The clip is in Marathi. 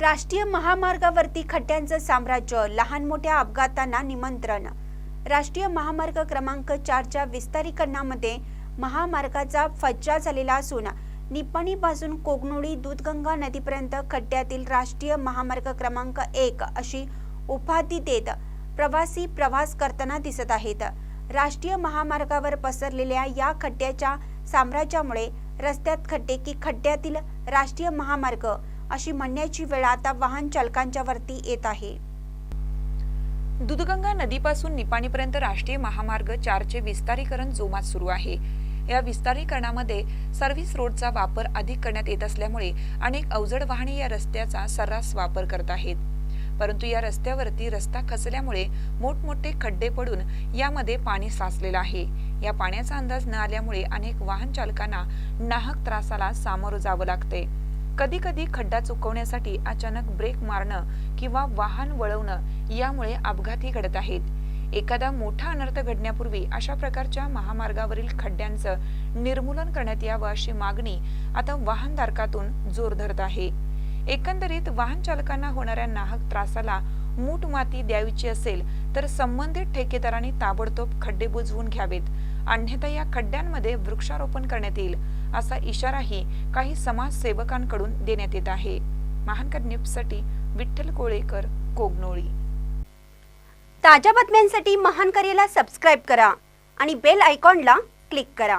राष्ट्रीय महामार्गावरती खड्ड्यांचं साम्राज्य लहान मोठ्या अपघातांना निमंत्रण. राष्ट्रीय महामार्ग क्रमांक चारच्या विस्तारीकरणामध्ये महामार्गाचा फज्जा झालेला असून निपाणीपासून कोगनोळी दूधगंगा नदीपर्यंत खड्ड्यातील राष्ट्रीय महामार्ग क्रमांक एक अशी उपाधी देत प्रवासी प्रवास करताना दिसत आहेत. राष्ट्रीय महामार्गावर पसरलेल्या या खड्ड्याच्या साम्राज्यामुळे रस्त्यात खड्डे की खड्ड्यातील राष्ट्रीय महामार्ग अशी म्हणण्याची वेळ आता वाहन चालकांच्या वरती येत आहे. दुधगंगा नदीपासून निपाणीपर्यंत राष्ट्रीय महामार्ग चारचे विस्तारीकरण जोमात सुरू आहे. या विस्तारीकरणामध्ये सर्व्हिस रोडचा वापर अधिक करण्यात येत असल्यामुळे अनेक अवजड वाहने या रस्त्याचा सर्रास वापर करत आहेत. परंतु या रस्त्यावरती रस्ता खचल्यामुळे मोठमोठे खड्डे पडून यामध्ये पाणी साचलेलं आहे. या पाण्याचा अंदाज न आल्यामुळे अनेक वाहन चालकांना नाहक त्रासाला सामोरं जावं लागते कधी कधी खड्डा चुकवण्यासाठी अचानक ब्रेक मारणं किंवा वाहन वळवणं यामुळे अपघातही घडत आहेत. एखादा मोठा अनर्थ घडण्यापूर्वी अशा प्रकारच्या महामार्गावरील खड्ड्यांचं निर्मूलन करण्यात यावं अशी मागणी आता वाहनधारकातून जोर धरत आहे. एकंदरीत वाहन चालकांना होणाऱ्या नाहक त्रासाला मूठ माती द्यावीची असेल तर संबंधित ठेकेदारांनी ताबडतोब खड्डे बुजवून घ्यावेत. अन्यथा या खड्ड्यांमध्ये वृक्षारोपण करण्यात येईल असा इशाराही काही समाजसेवकांकडून देण्यात येत आहे. महानकर न्यूजसाठी विठ्ठल कोळेकर कोगनोळी. ताज्या बातम्यांसाठी महान करेला सबस्क्राईब करा आणि बेल आयकॉनला क्लिक करा.